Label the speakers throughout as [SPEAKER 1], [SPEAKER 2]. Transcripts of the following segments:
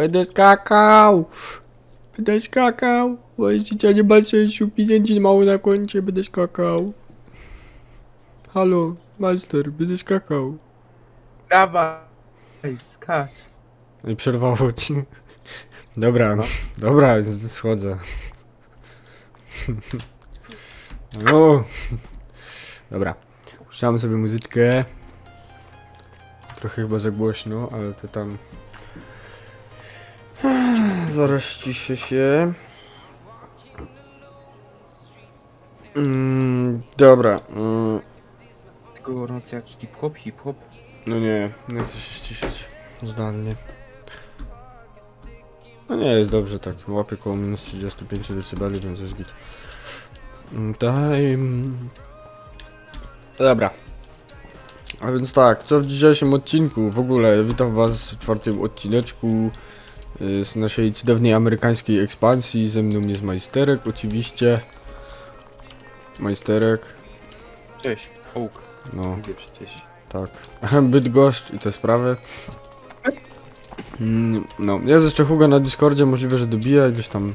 [SPEAKER 1] Będę skakał! Będę skakał! Życie nie ma sensu, pieniędzy mało na koncie, będę skakał. Halo, master, będę skakał.
[SPEAKER 2] Dawaj, skacz.
[SPEAKER 1] No i przerwało ci. Dobra, dobra, schodzę. No. Dobra. Puszczamy sobie muzyczkę. Trochę chyba za głośno, ale to tam... Zaraz ciszę się. Mm, dobra. Mm,
[SPEAKER 2] Tylko gorący jak hip-hop, hip-hop.
[SPEAKER 1] no nie, nie chcę się ściszyć. Zdalnie. No nie, jest dobrze tak. Łapię koło minus 35 dB, więc jest git. Mm, Time. Dobra. A więc tak, co w dzisiejszym odcinku? W ogóle witam was w czwartym odcineczku z naszej cudownej amerykańskiej ekspansji. Ze mną jest Majsterek oczywiście. Majsterek,
[SPEAKER 2] Cześć, Oak.
[SPEAKER 1] no.
[SPEAKER 2] Mówię przecież.
[SPEAKER 1] Tak. Bydgoszcz i te sprawy. Mm, No, jest jeszcze Hugo na Discordzie, możliwe, że dobija gdzieś tam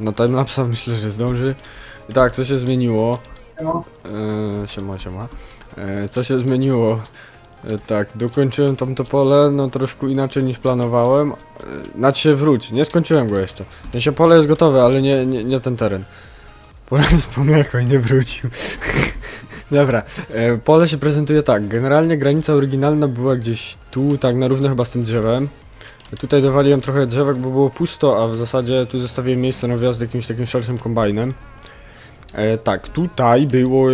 [SPEAKER 1] na timelapsa, myślę, że zdąży. I tak, co się zmieniło? Eee, siema, siema. Eee, co się zmieniło? E, tak, dokończyłem tamto pole, no troszkę inaczej niż planowałem. Nać się wróć, nie skończyłem go jeszcze. W sensie pole jest gotowe, ale nie, nie, nie ten teren. Pole jest po mleko i nie wrócił. Dobra, e, pole się prezentuje tak. Generalnie granica oryginalna była gdzieś tu, tak na równo chyba z tym drzewem. Tutaj dowaliłem trochę drzewek, bo było pusto, a w zasadzie tu zostawiłem miejsce na wjazd jakimś takim szerszym kombajnem. E, tak, tutaj było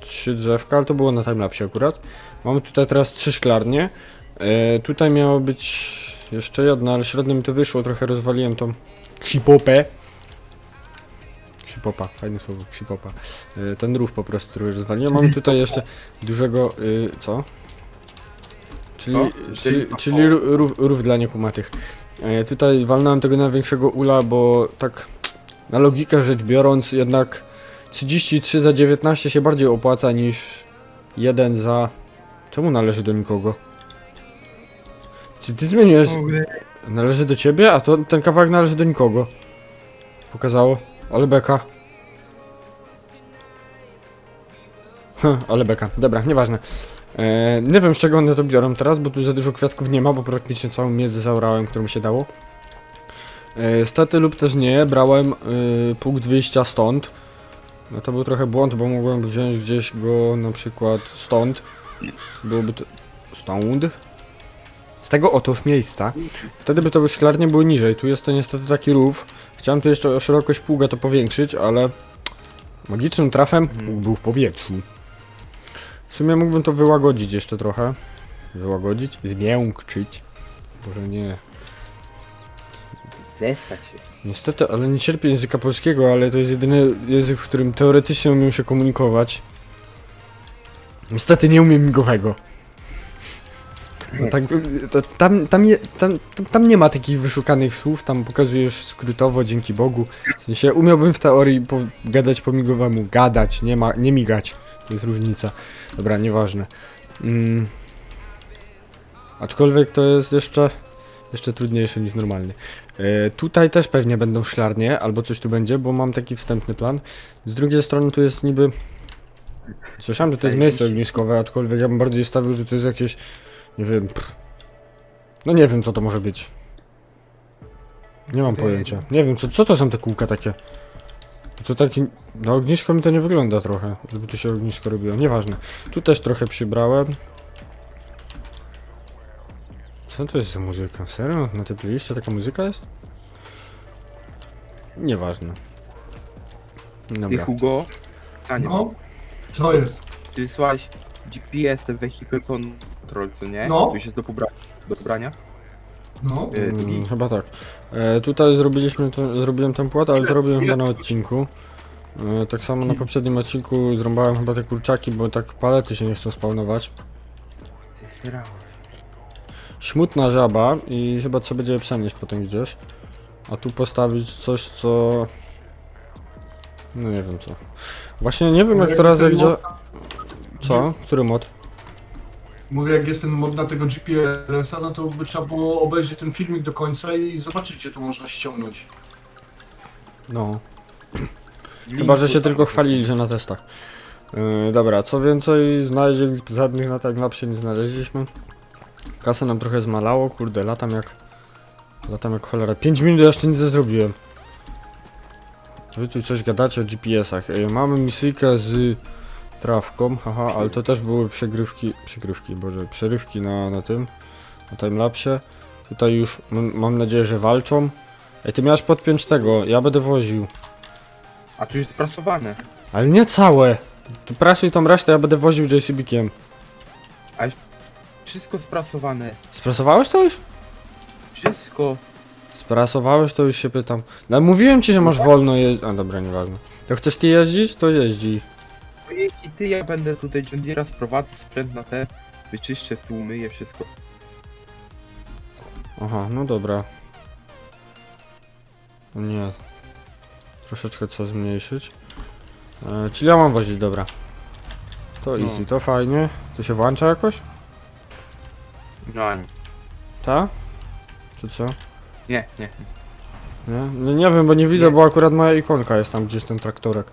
[SPEAKER 1] trzy drzewka, ale to było na timelapsie akurat. Mamy tutaj teraz trzy szklarnie. E, tutaj miało być jeszcze jedna, ale średnio mi to wyszło, trochę rozwaliłem tą hipopę. Hipopa, fajne słowo, hipopa. E, ten rów po prostu trochę rozwaliłem. Mamy tutaj jeszcze dużego, y, co? Czyli,
[SPEAKER 2] O,
[SPEAKER 1] czyli,
[SPEAKER 2] czyli-
[SPEAKER 1] czyli ró- rów, rów dla niekumatych. E, tutaj walnąłem tego największego ula, bo tak na logikę rzecz biorąc jednak 33 za 19 się bardziej opłaca niż 1 za... Czemu należy do nikogo? Czy ty zmieniłeś... Należy do ciebie, a to ten kawałek należy do nikogo. Pokazało. Ale beka. Hm, ale beka. Dobra, nieważne. E, nie wiem z czego one to biorą teraz, bo tu za dużo kwiatków nie ma, bo praktycznie całą miedzę zaorałem, którą się dało. E, stety lub też nie, brałem y, punkt wyjścia stąd. No to był trochę błąd, bo mogłem wziąć gdzieś go na przykład stąd. Byłoby to... Stąd? Z tego otóż miejsca. Wtedy by to szklarnie było niżej. Tu jest to niestety taki rów. Chciałem tu jeszcze o szerokość pługa to powiększyć, ale magicznym trafem pług był w powietrzu. W sumie mógłbym to wyłagodzić jeszcze trochę. Wyłagodzić? Zmiękczyć. Boże nie.
[SPEAKER 2] Zeskać się.
[SPEAKER 1] Niestety, ale nie cierpię języka polskiego, ale to jest jedyny język, w którym teoretycznie umiem się komunikować. Niestety nie umiem migowego. No tak, to, tam, tam, je, tam, tam, nie ma takich wyszukanych słów, tam pokazujesz skrótowo, dzięki Bogu. W sensie umiałbym w teorii po, gadać po migowemu. Gadać, nie, ma, nie migać. To jest różnica. Dobra, nieważne. Mm. Aczkolwiek to jest jeszcze, jeszcze trudniejsze niż normalnie. E, tutaj też pewnie będą szklarnie, albo coś tu będzie, bo mam taki wstępny plan. Z drugiej strony tu jest niby... Słyszałem, że to jest miejsce ogniskowe, aczkolwiek ja bym bardziej stawił, że to jest jakieś... Nie wiem... Pff. No nie wiem, co to może być. Nie mam pojęcia. Nie wiem, co, co to są te kółka takie? To taki... Na ognisko mi to nie wygląda trochę, żeby tu się ognisko robiło. Nieważne. Tu też trochę przybrałem. Co to jest za muzyka? Serio? Na tej playliście taka muzyka jest? Nieważne.
[SPEAKER 2] Ty
[SPEAKER 1] Dobra.
[SPEAKER 2] Hugo, Tania,
[SPEAKER 3] No, co jest?
[SPEAKER 2] ty wysłałeś GPS ten vehicle control, co nie?
[SPEAKER 3] No.
[SPEAKER 2] Tu jest do, pobra do pobrania?
[SPEAKER 3] No,
[SPEAKER 2] Y,
[SPEAKER 1] Mm, chyba tak. E, tutaj zrobiliśmy to, zrobiłem ten płat, ale to robiłem chyba na odcinku. E, tak samo na poprzednim odcinku zrąbałem chyba te kurczaki, bo tak palety się nie chcą spawnować.
[SPEAKER 2] Zesrałem.
[SPEAKER 1] Smutna żaba i chyba trzeba będzie je przenieść potem gdzieś. A tu postawić coś, co... No nie wiem co. Właśnie nie wiem jak to raz jak dzia... Co? Który mod?
[SPEAKER 3] Mówię, jak jest ten mod na tego GPS-a, no to by trzeba było obejrzeć ten filmik do końca i zobaczyć, gdzie to można ściągnąć.
[SPEAKER 1] No. Chyba, że się tylko chwalili, że na testach. Yy, dobra, co więcej, znaleźli żadnych na timelapsie nie znaleźliśmy. Kasę nam trochę zmalało, kurde, latam jak... Latam jak cholera. 5 minut jeszcze nic nie zrobiłem. Wy tu coś gadacie o GPS-ach. Yy, mamy misyjkę z trawką, haha, ale to też były przegrywki, przegrywki, boże, przerywki na, na tym, na timelapsie. Tutaj już mam nadzieję, że walczą. Ej, ty miałeś podpiąć tego, ja będę woził.
[SPEAKER 2] A tu jest sprasowane.
[SPEAKER 1] Ale nie całe. Tu prasuj tą resztę, ja będę woził JCB-kiem.
[SPEAKER 2] Wszystko sprasowane.
[SPEAKER 1] Sprasowałeś to już?
[SPEAKER 2] Wszystko.
[SPEAKER 1] Sprasowałeś to już się pytam. No mówiłem ci, że masz wolno jeździć. A dobra, nieważne. To chcesz ty jeździć? To jeździ.
[SPEAKER 2] I ty, ja będę tutaj John Deere'a sprowadzę sprzęt na te. Wyczyszczę tu, umyję wszystko.
[SPEAKER 1] Aha, no dobra. O Nie. Troszeczkę trzeba zmniejszyć. E, czyli ja mam wozić, dobra. To
[SPEAKER 2] No.
[SPEAKER 1] easy, to fajnie. To się włącza jakoś?
[SPEAKER 2] No nie.
[SPEAKER 1] Ta? Czy co?
[SPEAKER 2] Nie, nie.
[SPEAKER 1] Nie? No nie wiem, bo nie widzę, bo akurat moja ikonka jest tam gdzieś ten traktorek.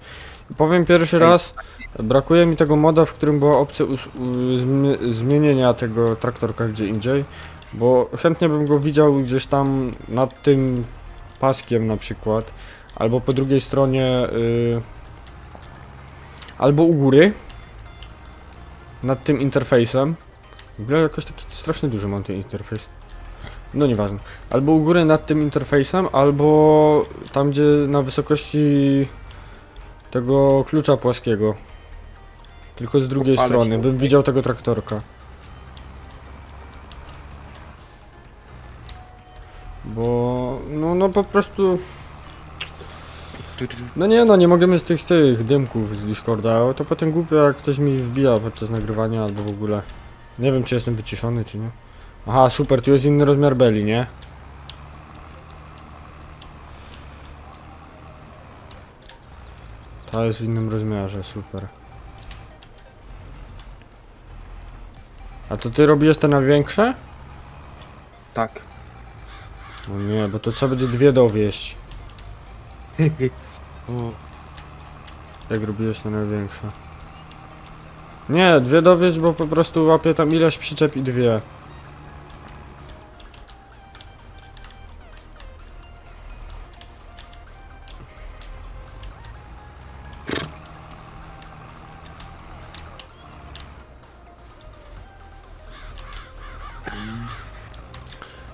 [SPEAKER 1] Powiem pierwszy raz, brakuje mi tego moda, w którym była opcja us- u- zmie- zmienienia tego traktorka gdzie indziej, bo chętnie bym go widział gdzieś tam nad tym paskiem na przykład, albo po drugiej stronie, y, albo u góry, nad tym interfejsem. W ogóle jakoś taki strasznie duży mam ten interfejs. No nieważne. Albo u góry nad tym interfejsem, albo tam gdzie na wysokości tego klucza płaskiego. Tylko z drugiej strony,
[SPEAKER 2] się.
[SPEAKER 1] bym widział tego traktorka. Bo, no, no po prostu, no nie no, nie mogę mieć tych, tych dymków z Discorda, to potem głupio jak ktoś mi wbija podczas nagrywania albo w ogóle. Nie wiem czy jestem wyciszony czy nie. Aha, super, tu jest inny rozmiar beli, nie? Ta jest w innym rozmiarze, super. A to ty robisz te na większe?
[SPEAKER 2] Tak.
[SPEAKER 1] No nie, bo to trzeba będzie dwie dowieść.
[SPEAKER 2] o,
[SPEAKER 1] Jak robiłeś te największe? Nie, dwie dowieść, bo po prostu łapię tam ileś przyczep i dwie.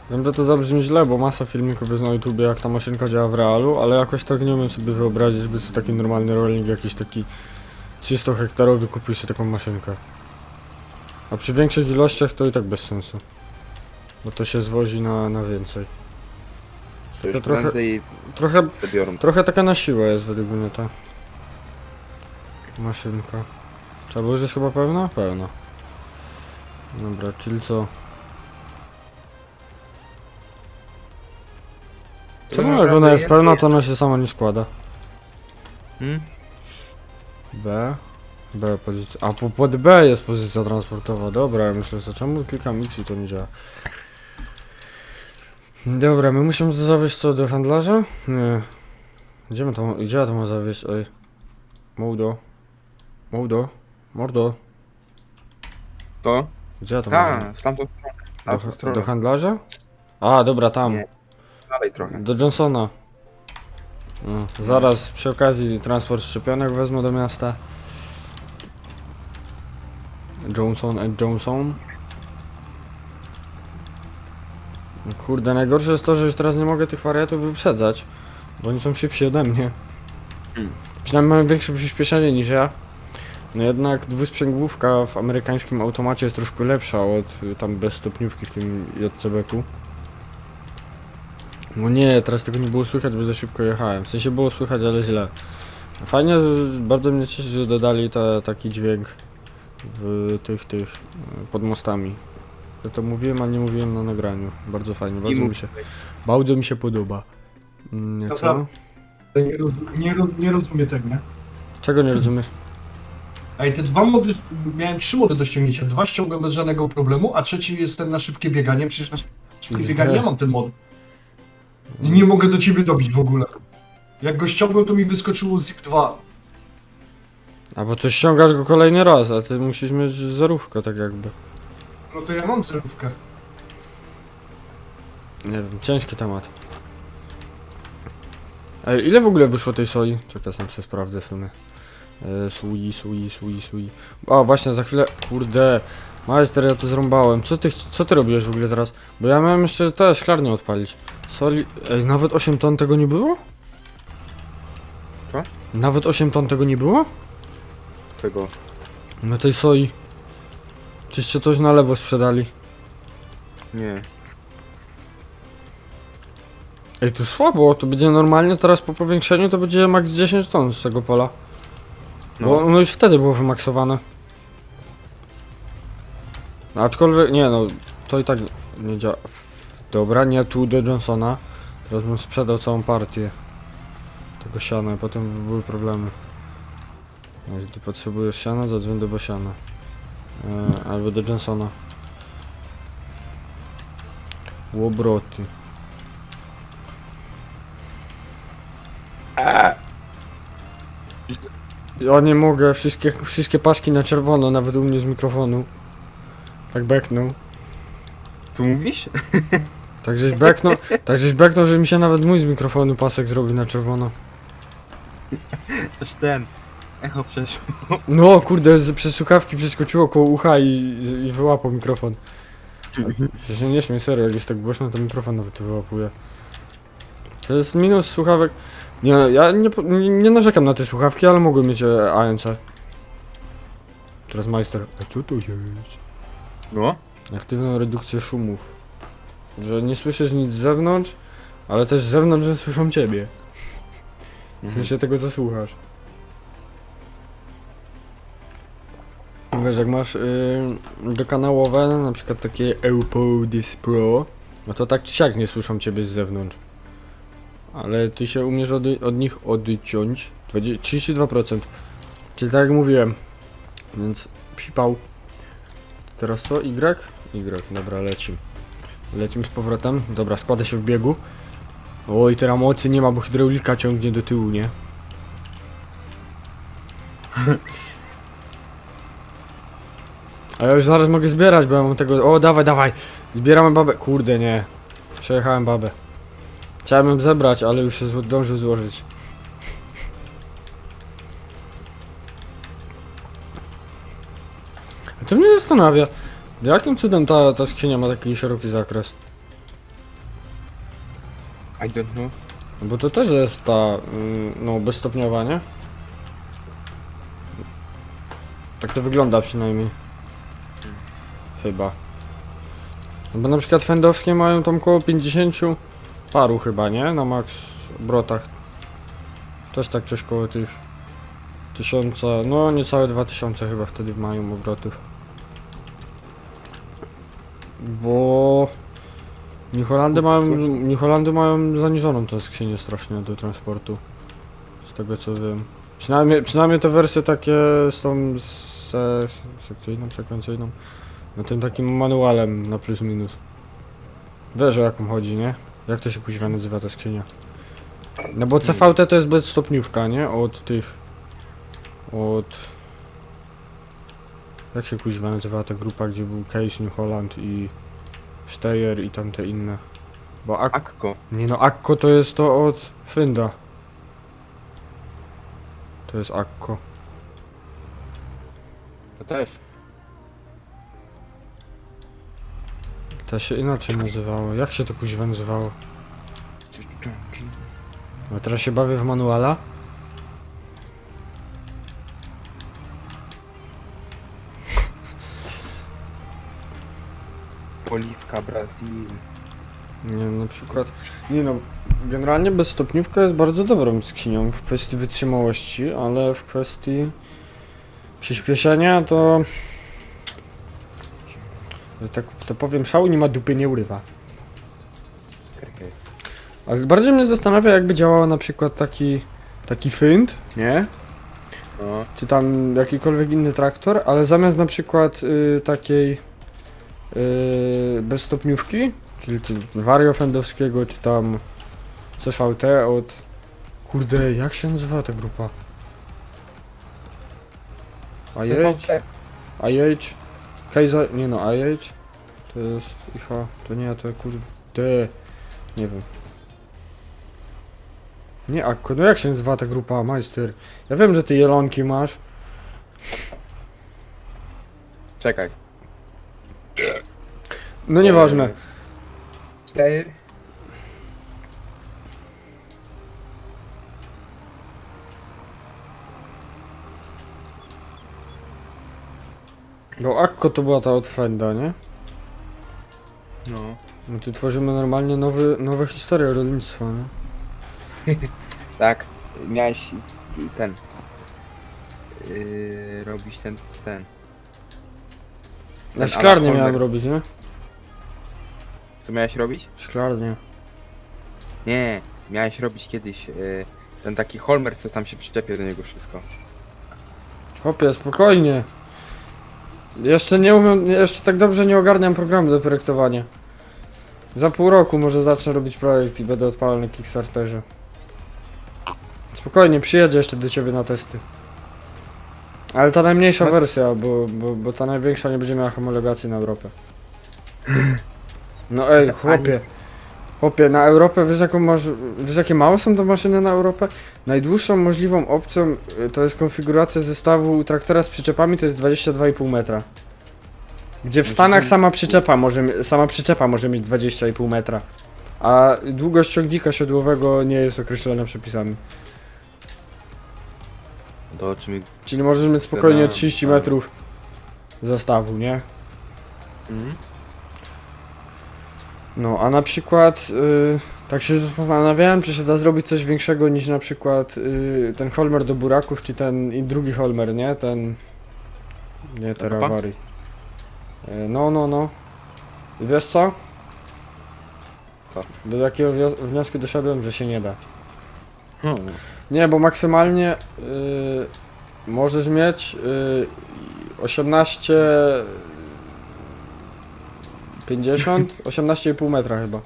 [SPEAKER 1] Wiem, że to zabrzmi źle, bo masa filmików jest na YouTubie, jak ta maszynka działa w realu, ale jakoś tak nie umiem sobie wyobrazić, żeby sobie taki normalny rolnik, jakiś taki 300 hektarowy kupił sobie taką maszynkę. A przy większych ilościach to i tak bez sensu. Bo to się zwozi na, na więcej.
[SPEAKER 2] to już
[SPEAKER 1] trochę-
[SPEAKER 2] prędzej
[SPEAKER 1] Trochę, trochę taka na siłę jest według mnie ta maszynka. Trzeba było, że jest chyba pełna? Pełna. Dobra, czyli co? Czemu jak ona jest pełna, to ona się sama nie składa?
[SPEAKER 2] Hmm?
[SPEAKER 1] B. B pozycja. A po, pod B jest pozycja transportowa. Dobra, ja myślę, że czemu klikam X i to nie działa. Dobra, my musimy to zawieźć co do handlarza? Nie. Gdzie, my to, gdzie ja to mam zawieźć? Oj. Mołdo. Mołdo. Mordo.
[SPEAKER 2] To?
[SPEAKER 1] Gdzie ja to mam?
[SPEAKER 2] Tak, w tamtą stronę.
[SPEAKER 1] Do,
[SPEAKER 2] Tamtą
[SPEAKER 1] do
[SPEAKER 2] stronę.
[SPEAKER 1] handlarza? A, dobra, tam.
[SPEAKER 2] Nie. Dalej trochę.
[SPEAKER 1] Do Johnsona. No, zaraz przy okazji transport szczepionek wezmę do miasta. Johnson and Johnson. No Kurde, najgorsze jest to, że już teraz nie mogę tych wariatów wyprzedzać, bo oni są szybsi ode mnie.
[SPEAKER 2] Hmm.
[SPEAKER 1] Przynajmniej mają większe przyspieszenie niż ja. No jednak dwusprzęgłówka w amerykańskim automacie jest troszkę lepsza od tam bez stopniówki w tym JCB-ku. No nie, teraz tego nie było słychać, bo za szybko jechałem. W sensie było słychać, ale źle. Fajnie, że- bardzo mnie cieszy, że dodali ta, taki dźwięk w tych, tych, e, pod mostami. Ja to mówiłem, a nie mówiłem na nagraniu. Bardzo fajnie, bardzo mi się, bardzo mi się podoba. Mm, co?
[SPEAKER 3] Nie, roz, nie, roz, nie rozumiem tego, nie?
[SPEAKER 1] Czego nie rozumiesz?
[SPEAKER 3] Ej, te dwa mody, miałem trzy mody do ściągnięcia. Dwa ściągłem bez żadnego problemu, a trzeci jest ten na szybkie bieganie. Przecież na szybkie
[SPEAKER 1] Zde-
[SPEAKER 3] bieganie ja mam ten mod. I nie mogę do ciebie dobić w ogóle. Jak go ściągłem, to mi wyskoczyło zip 2.
[SPEAKER 1] A bo to ściągasz go kolejny raz, a ty musisz mieć zerówkę tak jakby.
[SPEAKER 3] No to ja mam zerówkę.
[SPEAKER 1] Nie wiem, ciężki temat. Ej, ile w ogóle wyszło tej soi? Czekaj, sam sobie sprawdzę w sumie. E, sui, sui, sui, sui. O, właśnie, za chwilę, kurde. Majster, ja to zrąbałem. Co ty, co ty robiłeś w ogóle teraz? Bo ja miałem jeszcze te szklarnie odpalić. Soli, ej, nawet 8 ton tego nie było?
[SPEAKER 2] Co?
[SPEAKER 1] Nawet 8 ton tego nie było?
[SPEAKER 2] Tego.
[SPEAKER 1] No tej soi. Czyście coś na lewo sprzedali.
[SPEAKER 2] Nie.
[SPEAKER 1] Ej, tu słabo, to będzie normalnie, teraz po powiększeniu to będzie max 10 ton z tego pola.
[SPEAKER 2] No.
[SPEAKER 1] Bo ono już wtedy było wymaksowane. No, aczkolwiek, nie no, to i tak nie, działa. Dobra, nie tu do Johnsona. Teraz bym sprzedał całą partię tego siana, a potem by były problemy. No, Jeśli ty potrzebujesz siana, zadzwoń do Bosiana. E, albo do Johnsona. Łobroty. Ja nie mogę, wszystkie, wszystkie paski na czerwono, nawet u mnie z mikrofonu. Tak beknął.
[SPEAKER 2] Co mówisz?
[SPEAKER 1] Tak żeś beknął, tak żeś beknął, że mi się nawet mój z mikrofonu pasek zrobił na czerwono.
[SPEAKER 2] Też ten. Echo przeszło.
[SPEAKER 1] No kurde, z, przez słuchawki przeskoczyło koło ucha i, i wyłapał mikrofon. To się nie śmiej, serio, jak jest tak głośno, to mikrofon nawet wyłapuje. To jest minus słuchawek. Nie, ja nie, po- nie, nie narzekam na te słuchawki, ale mogłem mieć e, ANC. Teraz majster. A co to jest?
[SPEAKER 2] No.
[SPEAKER 1] Aktywną redukcję szumów. Że nie słyszysz nic z zewnątrz, ale też z zewnątrz nie słyszą ciebie. W sensie tego co słuchasz. Wiesz, jak masz yy, dokanałowe, na przykład takie AirPods Pro, no to tak czy siak nie słyszą ciebie z zewnątrz. Ale ty się umiesz od, od nich odciąć. 20, 32%. Czyli tak jak mówiłem. Więc przypał. Teraz co? Y? Y, dobra, lecim. Lecim z powrotem. Dobra, składa się w biegu. Oj, teraz mocy nie ma, bo hydraulika ciągnie do tyłu, nie? A ja już zaraz mogę zbierać, bo ja mam tego... O, dawaj, dawaj! Zbieramy babę. Kurde, nie. Przejechałem babę. Chciałem ją zebrać, ale już się zdążył złożyć. Zastanawia. Jakim cudem ta, ta skrzynia ma taki szeroki zakres?
[SPEAKER 2] I don't know.
[SPEAKER 1] No Bo to też jest ta, mm, no, bezstopniowa, nie? Tak to wygląda przynajmniej. Chyba. No bo na przykład fendowskie mają tam około 50 paru chyba, nie? Na max obrotach. Też tak coś koło tych tysiąca, no niecałe 2000 chyba wtedy mają obrotów. Bo... New Holandy mają, New Holandy mają zaniżoną tę skrzynię strasznie do transportu. Z tego co wiem. Przynajmniej, przynajmniej te wersje takie z tą se, sekcyjną, sekwencyjną. No tym takim manualem na plus minus. Wiesz o jaką chodzi, nie? Jak to się kuźwa nazywa ta skrzynia? No bo CVT to jest bezstopniówka, nie? Od tych... Od... Jak się kuźwa nazywa ta grupa, gdzie był Case New Holland i... Steyr i tamte inne. Bo Ak
[SPEAKER 2] Akko.
[SPEAKER 1] nie no, Akko to jest to od Fynda. To jest Akko.
[SPEAKER 2] To też.
[SPEAKER 1] To się inaczej nazywało. Jak się to kuźwa nazywało? No teraz się bawię w manuala.
[SPEAKER 2] Oliwka Brazil.
[SPEAKER 1] Nie na przykład. Nie no, generalnie bezstopniówka jest bardzo dobrą skrzynią w kwestii wytrzymałości, ale w kwestii przyspieszenia to. Że tak to powiem, szału nie ma dupy, nie urywa. Ale bardziej mnie zastanawia, jakby działała na przykład taki, taki fynd, nie?
[SPEAKER 2] No.
[SPEAKER 1] czy tam jakikolwiek inny traktor, ale zamiast na przykład y, takiej y, bezstopniówki, czyli tu Vario Fendowskiego, czy tam CVT od... Kurde, jak się nazywa ta grupa? IH? IH? Kaiser... nie no, IH? To jest IH, to nie, to kurde... Nie wiem. Nie, Akko, no jak się nazywa ta grupa, majster? Ja wiem, że ty jelonki masz.
[SPEAKER 2] Czekaj.
[SPEAKER 1] No nieważne.
[SPEAKER 2] Eee, Cztery.
[SPEAKER 1] No Akko to była ta od Fenda, nie?
[SPEAKER 2] No.
[SPEAKER 1] No tu tworzymy normalnie nowy, nowe historie rolnictwa, nie?
[SPEAKER 2] Tak. Miałeś i- i ten. Yy, robić ten, ten.
[SPEAKER 1] Na
[SPEAKER 2] Ten
[SPEAKER 1] szklarnię miałem robić, nie?
[SPEAKER 2] Co miałeś robić?
[SPEAKER 1] Szklarnię.
[SPEAKER 2] Nie, miałeś robić kiedyś yy, ten taki Holmer, co tam się przyczepia do niego wszystko.
[SPEAKER 1] Chłopie, spokojnie. Jeszcze nie umiem, jeszcze tak dobrze nie ogarniam programu do projektowania. Za pół roku może zacznę robić projekt i będę odpalał na Kickstarterze. Spokojnie, przyjedzie jeszcze do ciebie na testy. Ale ta najmniejsza
[SPEAKER 2] No-
[SPEAKER 1] wersja, bo, bo, bo ta największa nie będzie miała homologacji na Europę. No ej, chłopie. Chłopie, na Europę, wiesz jaką masz, wiesz jakie małe są te maszyny na Europę? Najdłuższą możliwą opcją y, to jest konfiguracja zestawu traktora z przyczepami, to jest 22,5 metra. Gdzie w Stanach sama przyczepa może, mi- sama przyczepa może mieć 20,5 metra. A długość ciągnika siodłowego nie jest określona przepisami.
[SPEAKER 2] To czy mi...
[SPEAKER 1] Czyli możesz mieć spokojnie
[SPEAKER 2] Na-
[SPEAKER 1] 30
[SPEAKER 2] na-
[SPEAKER 1] metrów zestawu, nie?
[SPEAKER 2] Mhm.
[SPEAKER 1] No, a na przykład y, tak się zastanawiałem, czy się da zrobić coś większego niż na przykład y, ten Holmer do buraków, czy ten i drugi Holmer, nie? Ten... Nie? Terawari. Y, no, no, no. I wiesz co?
[SPEAKER 2] Co?
[SPEAKER 1] Do takiego wio- wniosku doszedłem, że się nie da.
[SPEAKER 2] Hmm.
[SPEAKER 1] Nie, bo maksymalnie y, możesz mieć y, 18 50 18,5 metra chyba.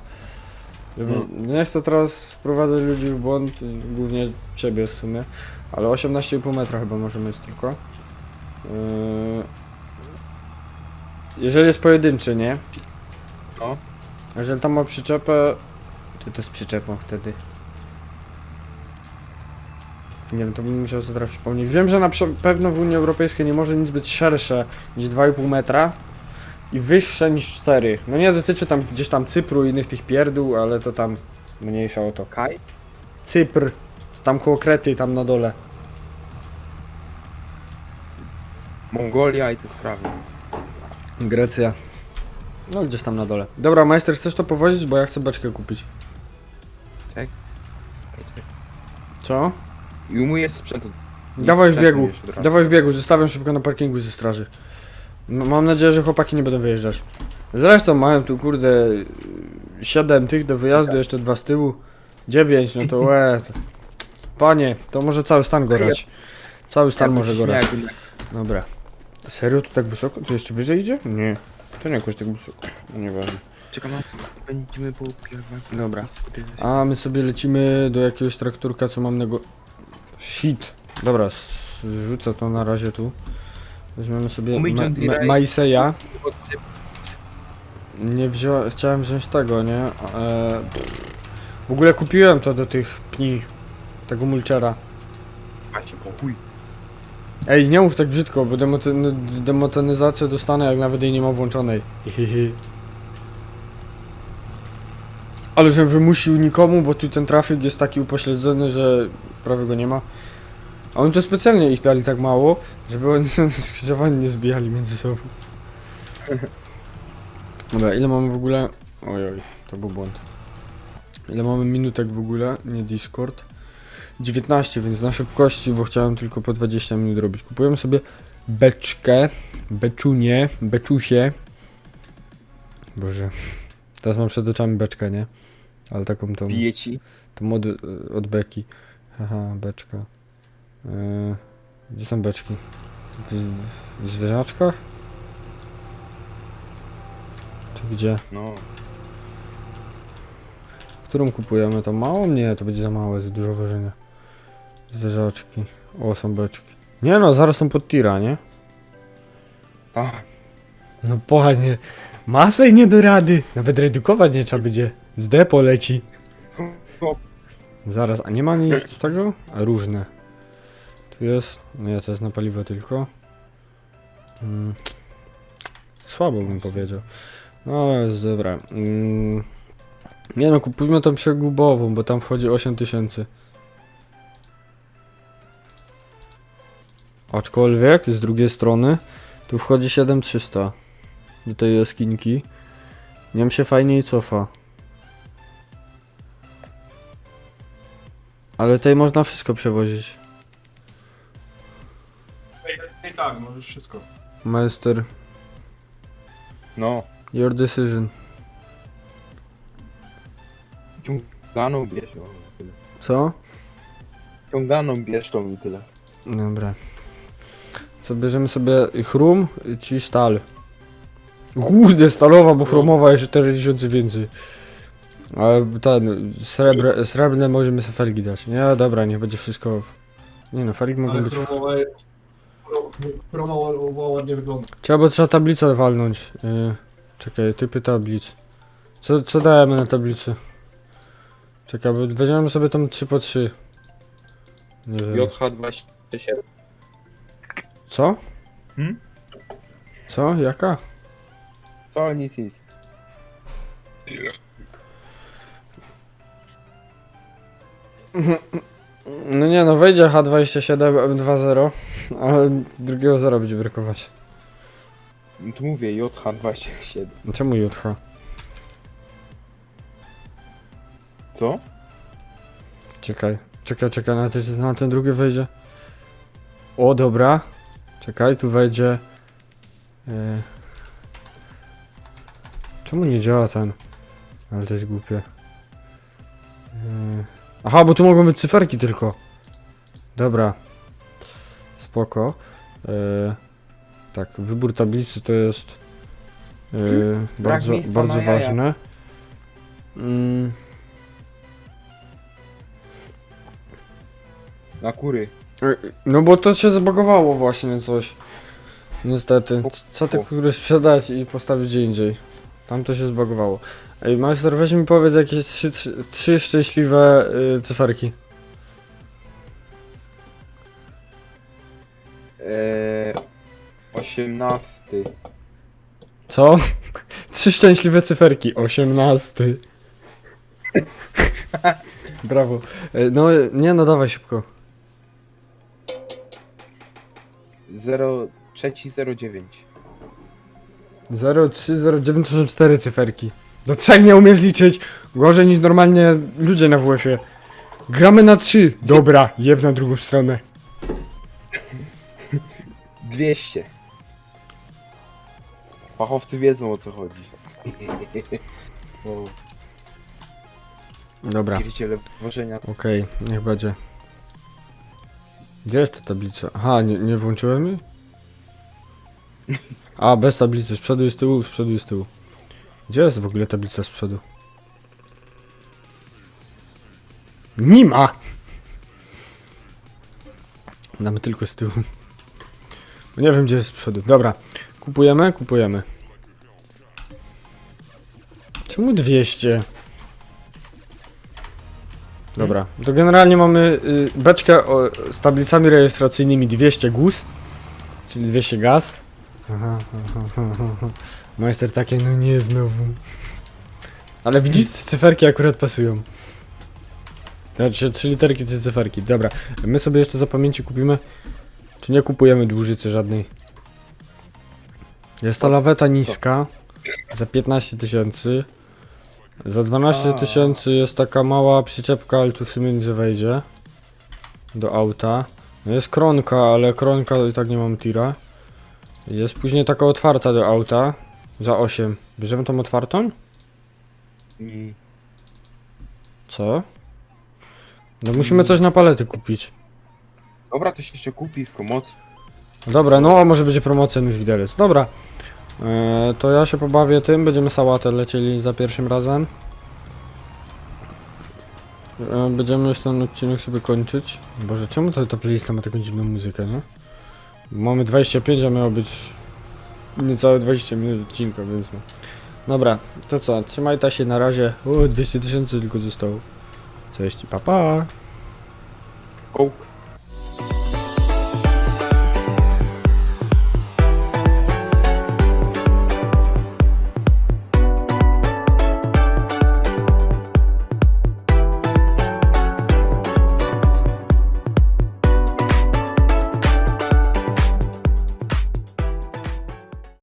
[SPEAKER 1] Żeby, Nie chcę teraz wprowadzać ludzi w błąd, głównie ciebie w sumie, ale 18,5 metra chyba może mieć tylko. Y, jeżeli jest pojedynczy, nie?
[SPEAKER 2] No.
[SPEAKER 1] Jeżeli tam ma przyczepę, czy to z przyczepą wtedy? Nie wiem, to bym musiał sobie teraz przypomnieć. Wiem, że na prze- pewno w Unii Europejskiej nie może nic być szersze niż 2,5 metra i wyższe niż 4. No nie dotyczy tam gdzieś tam Cypru i innych tych pierdół, ale to tam mniejsza o to.
[SPEAKER 2] Kaj?
[SPEAKER 1] Cypr, tam koło Krety, tam na dole.
[SPEAKER 2] Mongolia i te sprawy.
[SPEAKER 1] Grecja. No gdzieś tam na dole. Dobra, majster, chcesz to powozić, bo ja chcę beczkę kupić. Co?
[SPEAKER 2] I umyję sprzęt.
[SPEAKER 1] Dawaj w
[SPEAKER 2] sprzęt
[SPEAKER 1] biegu, dawaj w biegu, zostawiam szybko na parkingu ze straży. Mam nadzieję, że chłopaki nie będą wyjeżdżać. Zresztą mają tu kurde 7 tych do wyjazdu, jeszcze dwa z tyłu. 9, no to łe. To... Panie, to może cały stan gorać. Cały stan może gorać. Dobra. Serio tu tak wysoko? To jeszcze wyżej idzie? Nie. To nie jakoś tak wysoko. No Nieważne.
[SPEAKER 2] Czekam na będziemy po pierwach.
[SPEAKER 1] Dobra. A my sobie lecimy do jakiegoś trakturka, co mam nego... Shit. Dobra, s- rzucę to na razie tu. Weźmiemy sobie
[SPEAKER 2] Umyj John Deere.
[SPEAKER 1] Maiseya. Nie wziąłem, chciałem wziąć tego, nie? E, w ogóle kupiłem to do tych pni. Tego mulchera.
[SPEAKER 2] Macie po chuj.
[SPEAKER 1] Ej, nie mów tak brzydko, bo demoten- demotonizację dostanę, jak nawet jej nie ma włączonej. Hihihi. Ale żebym wymusił nikomu, bo tu ten trafik jest taki upośledzony, że prawie go nie ma. A oni to specjalnie ich dali tak mało, żeby oni się skrzyżowani nie zbijali między sobą. Dobra, ile mamy w ogóle... Oj, oj, to był błąd. Ile mamy minutek w ogóle? Nie Discord. 19, więc na szybkości, bo chciałem tylko po 20 minut robić. Kupujemy sobie beczkę, beczunie, beczusie. Boże, teraz mam przed oczami beczkę, nie? Ale taką tą,
[SPEAKER 2] Bije ci.
[SPEAKER 1] tą od, od beki. Haha, beczka. Yy, Gdzie są beczki? W, w zwierzaczkach? Czy gdzie?
[SPEAKER 2] No.
[SPEAKER 1] Którą kupujemy? To małą? Nie, to będzie za małe, za dużo ważenia. Zwierzaczki. O, są beczki. Nie no, zaraz są pod tira, nie?
[SPEAKER 2] Tak.
[SPEAKER 1] No panie, masę nie do rady. Nawet redukować nie trzeba będzie. Z depo leci.
[SPEAKER 2] No.
[SPEAKER 1] Zaraz, a nie ma nic z tego? A różne. Jest. Nie, to jest na paliwo tylko. Mm. Słabo bym powiedział. No ale jest dobra. Mm. Nie no, kupujmy tą przegubową, bo tam wchodzi 8000. Aczkolwiek z drugiej strony tu wchodzi 7300 do tej jaskinki. Niam się fajniej cofa. Ale tutaj można wszystko przewozić.
[SPEAKER 3] I tak, możesz wszystko.
[SPEAKER 1] Master,
[SPEAKER 2] No.
[SPEAKER 1] your decision.
[SPEAKER 2] Ciąganą bierz ją tyle.
[SPEAKER 1] Co?
[SPEAKER 2] Ciąganą bierz tą i tyle.
[SPEAKER 1] Dobra. Co bierzemy sobie chrum ci stal. Kurde, stalowa, bo chromowa jeszcze 4000 więcej. Ale ten, srebr, srebrne możemy sobie felgi dać. Nie, dobra, niech będzie wszystko. W... Nie no, felgi mogą
[SPEAKER 3] Ale
[SPEAKER 1] być.
[SPEAKER 3] chromowa, chromowa ładnie wygląda.
[SPEAKER 1] Trzeba, bo trzeba tablicę walnąć. Yy, czekaj, typy tablic. Co, co dajemy na tablicy? Czekaj, bo weźmiemy sobie tam 3 po 3. Nie wiem.
[SPEAKER 2] JH27.
[SPEAKER 1] Co?
[SPEAKER 2] Hmm?
[SPEAKER 1] Co? Jaka?
[SPEAKER 2] Co? Nic, nic.
[SPEAKER 1] No nie no, wejdzie H27 M20, ale drugiego zera będzie brakować.
[SPEAKER 2] No Tu mówię JH27.
[SPEAKER 1] Czemu JH?
[SPEAKER 2] Co?
[SPEAKER 1] Czekaj, czekaj, czekaj, na ten, na ten drugi wejdzie. O, dobra. Czekaj, tu wejdzie. Yy. Czemu nie działa ten? Ale to jest głupie. Yy. Aha, bo tu mogą być cyferki tylko. Dobra. Spoko. Yy. Tak, wybór tablicy to jest yy, bardzo,
[SPEAKER 2] miejsca
[SPEAKER 1] bardzo
[SPEAKER 2] na jaja.
[SPEAKER 1] ważne. Mm.
[SPEAKER 2] Na kury.
[SPEAKER 1] Ej, No bo to się zbagowało właśnie coś. Niestety. C- Co ty który sprzedać i postawić gdzie indziej. Tam to się zbagowało. Ej, majster, weź mi powiedz jakieś trzy, trzy, trzy szczęśliwe y, cyferki.
[SPEAKER 2] Eee, 18.
[SPEAKER 1] Co? Trzy szczęśliwe cyferki. 18. Brawo. Ej, No, nie no, dawaj szybko.
[SPEAKER 2] 0, 3, 0, 9.
[SPEAKER 1] 0, 3, 0, 9 to są cztery cyferki. Do trzech nie umiesz liczyć. Gorzej niż normalnie ludzie na WF-ie. Gramy na 3. Dobra, jeb na drugą stronę.
[SPEAKER 2] 200. Fachowcy wiedzą o co chodzi. o,
[SPEAKER 1] Dobra,
[SPEAKER 2] wieliciele wożenia.
[SPEAKER 1] okej, niech będzie. Gdzie jest ta tablica? Aha, nie, nie włączyłem jej? A, bez tablicy, z przodu i z tyłu, z przodu i z tyłu. Gdzie jest w ogóle tablica z przodu? Nie ma! Damy tylko z tyłu. Bo nie wiem gdzie jest z przodu. Dobra, kupujemy? Kupujemy. Czemu 200? Dobra, to generalnie mamy y, beczkę o, z tablicami rejestracyjnymi 200 GUS, czyli 200 gaz. Aha. Majster takie, no nie znowu. Ale widzisz, cyferki akurat pasują. Znaczy, trzy literki, trzy cyferki. Dobra, my sobie jeszcze za pamięci kupimy. Czy nie kupujemy dłużycy żadnej? Jest ta laweta niska za 15 tysięcy. Za 12
[SPEAKER 2] A.
[SPEAKER 1] tysięcy jest taka mała przyczepka, ale tu w sumie nic wejdzie. Do auta. No jest kronka, ale kronka i tak nie mam tira. Jest później taka otwarta do auta. Za 8. Bierzemy tą otwartą?
[SPEAKER 2] I
[SPEAKER 1] Co? No musimy coś na palety kupić.
[SPEAKER 2] Dobra, to się jeszcze kupi w promocji.
[SPEAKER 1] Dobra, no może będzie promocja już widelec. Dobra. E, to ja się pobawię tym, będziemy sałatę lecieli za pierwszym razem. E, będziemy już ten odcinek sobie kończyć. Boże, czemu ta, ta playlista ma taką dziwną muzykę, nie? Mamy 25, a miało być niecałe 20 minut odcinka, więc no. Dobra, to co, trzymaj ta się na razie. O, 200 tysięcy tylko zostało. Cześć i pa pa.